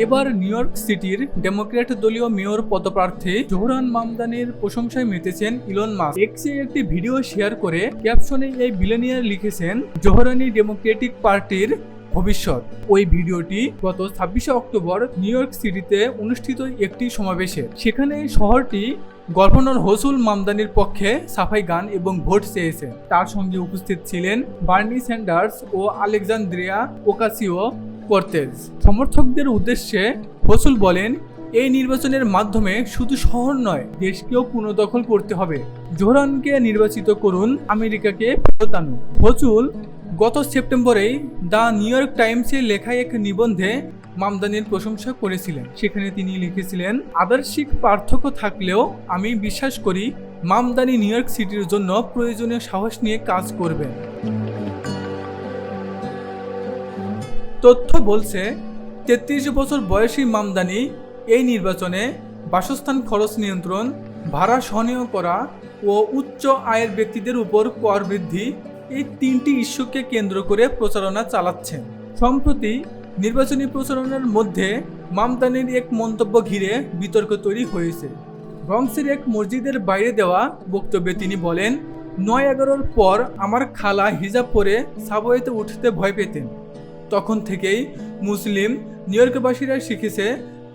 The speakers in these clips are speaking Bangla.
এবার নিউ ইয়র্ক সিটির ডেমোক্রেট দলীয় মেয়র পদপ্রার্থী জোহরান মামদানির প্রশংসায় মেতেছেন ইলন মাস্ক। এক্সে একটি ভিডিও শেয়ার করে ক্যাপশনে এই বিলেনিয়ার লিখেছেন, জোহরানি ডেমোক্রেটিক পার্টির ভবিষ্যৎ। ওই ভিডিওটি গত ছাব্বিশে অক্টোবর নিউ ইয়র্ক সিটিতে অনুষ্ঠিত একটি সমাবেশে। সেখানে শহরটি গভর্নর হসুল মামদানির পক্ষে সাফাই গান এবং ভোট চেয়েছে তার সঙ্গে উপস্থিত ছিলেন বার্নি স্যান্ডার্স ও আলেকজান্দ্রিয়া ওকাসিও কর্তেজ সমর্থকদের উদ্দেশ্যে হসুল বলেন, এই নির্বাচনের মাধ্যমে শুধু শহর নয়, দেশকেও পুনর্দখল করতে হবে। জোহরানকে নির্বাচিত করুন, আমেরিকাকে ফেরত আনুন। হসুল গত সেপ্টেম্বরেই দ্য নিউ ইয়র্ক টাইমসে লেখা এক নিবন্ধে মামদানির প্রশংসা করেছিলেন। সেখানে তিনি লিখেছিলেন আদর্শিক পার্থক্য থাকলেও আমি বিশ্বাস করি মামদানি নিউ ইয়র্ক সিটির জন্য প্রয়োজনীয় সাহস নিয়ে কাজ করবেন। তথ্য বলছে, তেত্রিশ বছর বয়সী মামদানি এই নির্বাচনে বাসস্থান খরচ নিয়ন্ত্রণ, ভাড়া সহনীয় করা ও উচ্চ আয়ের ব্যক্তিদের উপর কর বৃদ্ধি এই তিনটি ইস্যুকে কেন্দ্র করে প্রচারণা চালাচ্ছেন সম্প্রতি নির্বাচনী প্রচারণার মধ্যে মামদানির এক মন্তব্য ঘিরে বিতর্ক তৈরি হয়েছে। ব্রঙ্কসের এক মসজিদের বাইরে দেওয়া বক্তব্যে তিনি বলেন, নয় এগারোর পর আমার খালা হিজাব পরে সাবওয়েতে উঠতে ভয় পেতেন। তখন থেকেই মুসলিম নিউ ইয়র্কবাসীরা শিখেছে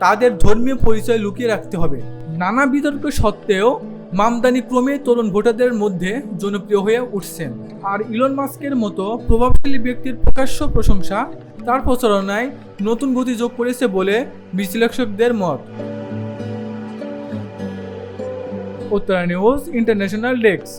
তাদের ধর্মীয় পরিচয় লুকিয়ে রাখতে হবে। নানা বিতর্ক সত্ত্বেও মামদানি ক্রমে তরুণ ভোটারদের মধ্যে জনপ্রিয় হয়ে উঠছেন। আর ইলন মাস্কের মতো প্রভাবশালী ব্যক্তির প্রকাশ্য প্রশংসা তার প্রচারণায় নতুন গতি যোগ করেছে বলে বিশ্লেষকদের মত। Uttara news international desk.